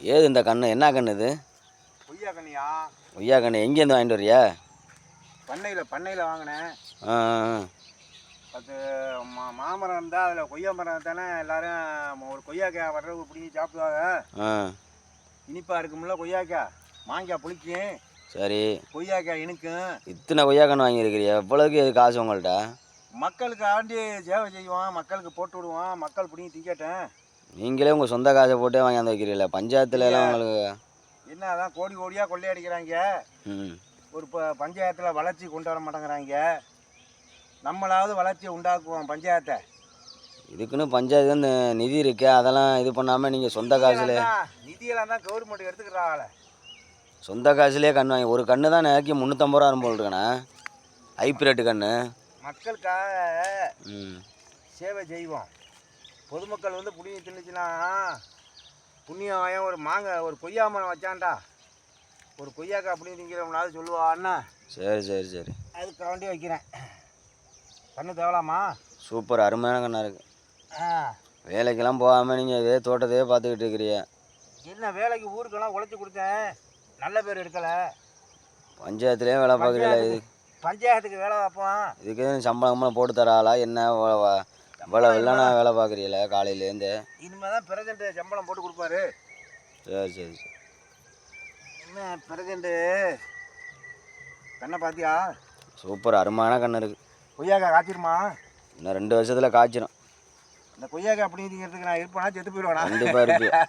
ஏது இந்த கண்ணு? என்ன கண்ணு இது? கொய்யா கனியா கொய்யா கண்ணு. எங்கேருந்து வாங்கிட்டு வரியா? பண்ணையில் பண்ணையில் வாங்கினேன். ஆ அது மா மாமரம் இருந்தால் அதில் கொய்யா மரம் தானே எல்லாரும் ஒரு கொய்யாக்காய் வர்றவங்க பிடிங்கி சாப்பிடுவாங்க. ஆ. இனிப்பாக இருக்கும்ல கொய்யாக்காய் மாங்காய் புளிக்கும் சரி. கொய்யாக்காய் இனிக்கும். இத்தனை கொய்யா கண்ணு வாங்கியிருக்கிறியா? எவ்வளோக்கு இது காசு உங்கள்கிட்ட? மக்களுக்கு ஆண்டி சேவை செய்வோம் மக்களுக்கு போட்டு விடுவோம் மக்கள் பிடிங்கி திங்கட்டேன் நீங்களே உங்கள் சொந்த காசை போட்டே வாங்கியாந்து வைக்கிறீங்களா பஞ்சாயத்துல எல்லாம் உங்களுக்கு என்ன அதான் கோடி கோடியாக கொள்ளையடிக்கிறாங்க. ஒரு ப பஞ்சாயத்தில் வளர்ச்சி கொண்டு வர மாட்டேங்கிறாங்க. நம்மளாவது வளர்ச்சியை உண்டாக்குவோம் பஞ்சாயத்தை. இதுக்குன்னு பஞ்சாயத்து நிதி இருக்கு அதெல்லாம் இது பண்ணாமல் நீங்கள் சொந்த காசுல நிதியெல்லாம் தான் கவர்மெண்ட் எடுத்துக்கிறாங்களே சொந்த காசுலேயே கண்ணு வாங்கி ஒரு கண்ணு தான் நேக்கி முந்நூற்றம்பது ரூபா போல் இருக்கண்ணா. ஹைப்ரேட்டு கண்ணு. மக்களுக்காக ம். சேவை செய்வோம். பொதுமக்கள் வந்து புண்ணியம் தின்னுச்சுன்னா புண்ணியம் ஒரு மாங்காய் ஒரு கொய்யா மரம் வச்சான்டா. ஒரு கொய்யாக்காய் அப்படின்னு திங்கிறவனாவது சொல்லுவா அண்ணா. சரி சரி சரி. அதுக்காக வேண்டி வைக்கிறேன். கண்ணு தேவலாமா? சூப்பர் அருமையான கண்ணா இருக்கு. வேலைக்கெல்லாம் போகாமல் நீங்கள் இதே தோட்டத்தையே பார்த்துக்கிட்டு இருக்கிறீங்க. என்ன வேலைக்கு ஊருக்கெல்லாம் உழைச்சி கொடுத்தேன்? நல்ல பேர் எடுக்கலை. பஞ்சாயத்துலேயே வேலை பார்க்குறீங்களா இது பஞ்சாயத்துக்கு வேலை வைப்போம் இதுக்கு எதுவும் சம்பளம் சம்பளம் போட்டு தர ஆளா என்ன இவ்வளோ இல்லைனா வேலை பார்க்குறீங்களா காலையிலேருந்து. இனிமேல் தான் பிரசண்ட்டு சம்பளம் போட்டு கொடுப்பாரு. சரி சரி சரி. என்ன பிரசண்ட்டு கண்ணை பார்த்தியா? சூப்பர் அருமையான கண்ணு இருக்குது கொய்யாக்காய் காய்ச்சிருமா? இன்னும் ரெண்டு வருஷத்தில் காய்ச்சிரும். இந்த கொய்யாக்காய் அப்படி திங்கிறதுக்கு நான் இருப்பேனா செத்து போயிடுவேனா? கண்டிப்பாக இருக்கு